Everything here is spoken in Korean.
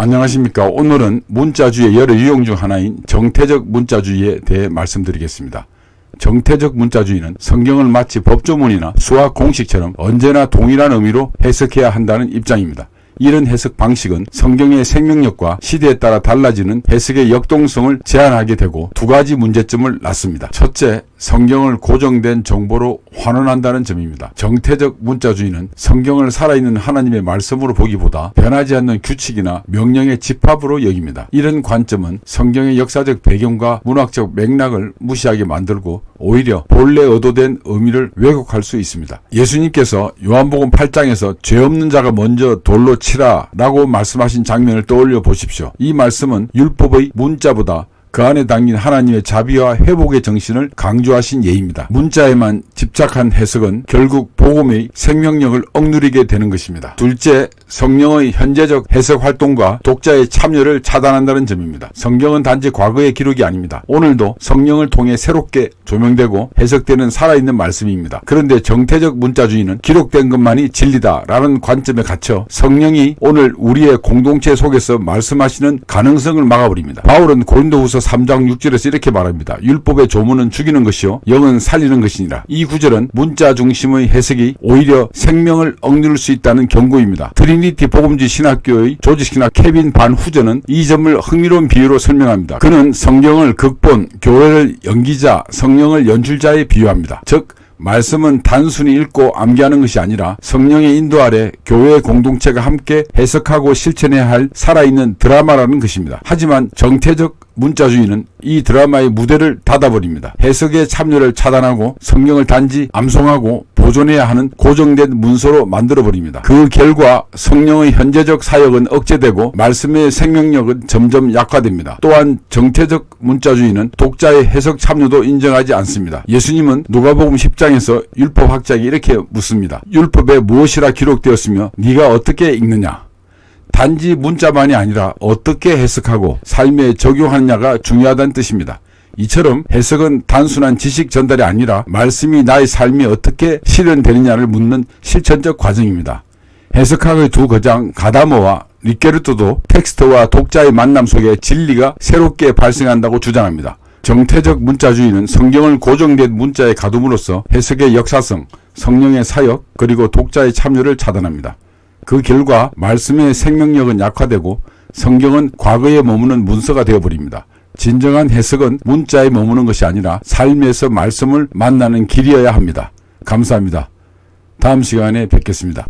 안녕하십니까. 오늘은 문자주의 여러 유형 중 하나인 정태적 문자주의에 대해 말씀드리겠습니다. 정태적 문자주의는 성경을 마치 법조문이나 수학 공식처럼 언제나 동일한 의미로 해석해야 한다는 입장입니다. 이런 해석 방식은 성경의 생명력과 시대에 따라 달라지는 해석의 역동성을 제한하게 되고 두 가지 문제점을 낳습니다. 첫째, 성경을 고정된 정보로 환원한다는 점입니다. 정태적 문자주의는 성경을 살아있는 하나님의 말씀으로 보기보다 변하지 않는 규칙이나 명령의 집합으로 여깁니다. 이런 관점은 성경의 역사적 배경과 문학적 맥락을 무시하게 만들고 오히려 본래 의도된 의미를 왜곡할 수 있습니다. 예수님께서 요한복음 8장에서 죄 없는 자가 먼저 돌로 치라 라고 말씀하신 장면을 떠올려 보십시오. 이 말씀은 율법의 문자보다 그 안에 담긴 하나님의 자비와 회복의 정신을 강조하신 예입니다. 문자에만 집착한 해석은 결국 복음의 생명력을 억누리게 되는 것입니다. 둘째, 성령의 현재적 해석 활동과 독자의 참여를 차단한다는 점입니다. 성경은 단지 과거의 기록이 아닙니다. 오늘도 성령을 통해 새롭게 조명되고 해석되는 살아있는 말씀입니다. 그런데 정태적 문자주의는 기록된 것만이 진리다라는 관점에 갇혀 성령이 오늘 우리의 공동체 속에서 말씀하시는 가능성을 막아버립니다. 바울은 고린도후서 3장 6절에서 이렇게 말합니다. 율법의 조문은 죽이는 것이요 영은 살리는 것이니라. 이 구절은 문자 중심의 해석이 오히려 생명을 억누를 수 있다는 경고입니다. 트리니티 복음지 신학교의 조직신학 케빈 반 후저는 이 점을 흥미로운 비유로 설명합니다. 그는 성경을 극본, 교회를 연기자, 성령을 연출자에 비유합니다. 즉 말씀은 단순히 읽고 암기하는 것이 아니라 성령의 인도 아래 교회 공동체가 함께 해석하고 실천해야 할 살아있는 드라마라는 것입니다. 하지만 정태적 문자주의는 이 드라마의 무대를 닫아버립니다. 해석의 참여를 차단하고 성경을 단지 암송하고 보존해야 하는 고정된 문서로 만들어버립니다. 그 결과 성령의 현재적 사역은 억제되고 말씀의 생명력은 점점 약화됩니다. 또한 정태적 문자주의는 독자의 해석 참여도 인정하지 않습니다. 예수님은 누가복음 10장에서 율법학자에게 이렇게 묻습니다. 율법에 무엇이라 기록되었으며 네가 어떻게 읽느냐? 단지 문자만이 아니라 어떻게 해석하고 삶에 적용하느냐가 중요하다는 뜻입니다. 이처럼 해석은 단순한 지식 전달이 아니라 말씀이 나의 삶에 어떻게 실현되느냐를 묻는 실천적 과정입니다. 해석학의 두 거장 가다모와 리케르토도 텍스트와 독자의 만남 속에 진리가 새롭게 발생한다고 주장합니다. 정태적 문자주의는 성경을 고정된 문자에 가둠으로써 해석의 역사성, 성령의 사역, 그리고 독자의 참여를 차단합니다. 그 결과 말씀의 생명력은 약화되고 성경은 과거에 머무는 문서가 되어버립니다. 진정한 해석은 문자에 머무는 것이 아니라 삶에서 말씀을 만나는 길이어야 합니다. 감사합니다. 다음 시간에 뵙겠습니다.